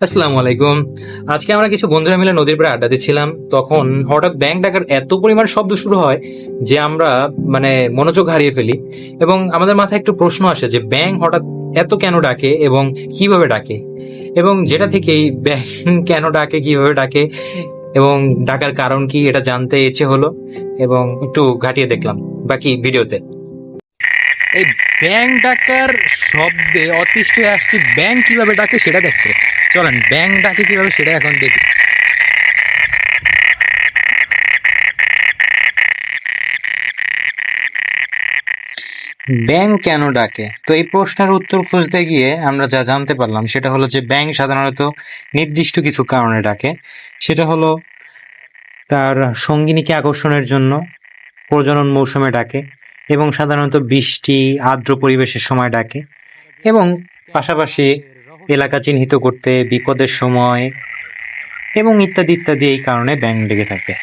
আসসালামু আলাইকুম। আজকে আমরা কিছু বন্ধুরা মিলে নদীর পাড়ে আড্ডা দিচ্ছিলাম। তখন হঠাৎ ব্যাংক ডাকার এত পরিমাণ শব্দ শুরু হয় যে আমরা মানে মনোযোগ হারিয়ে ফেলি। এবং আমাদের মাথায় একটু প্রশ্ন আসে যে ব্যাংক হঠাৎ এত কেন ডাকে এবং কীভাবে ডাকে? এবং যেটা থেকেই ব্যাংক কেন ডাকে, কীভাবে ডাকে, এবং ডাকার কারণ কি, এটা জানতে ইচ্ছে হলো। এবং একটু ঘাটিয়ে দেখলাম বাকি ভিডিওতে। এই ব্যাংক ডাকার শব্দে অতিষ্ঠ আসছি, ব্যাংক কীভাবে ডাকে সেটা দেখতে। চলেন ব্যাংক ডাকে কীভাবে সেটা এখন দেখি। ব্যাংক কেন ডাকে? তো এই প্রশ্নের উত্তর খুঁজতে গিয়ে আমরা যা জানতে পারলাম, সেটা হলো যে ব্যাংক সাধারণত নির্দিষ্ট কিছু কারণে ডাকে। সেটা হলো তার সঙ্গিনীকে আকর্ষণের জন্য প্রজনন মৌসুমে ডাকে এবং সাধারণত বৃষ্টি, আর্দ্র পরিবেশের সময় ডাকে এবং পাশাপাশি এলাকা চিহ্নিত করতে বিপদের সময় এবং ইত্যাদি ইত্যাদি এই কারণে ব্যাংক লেগে থাকে।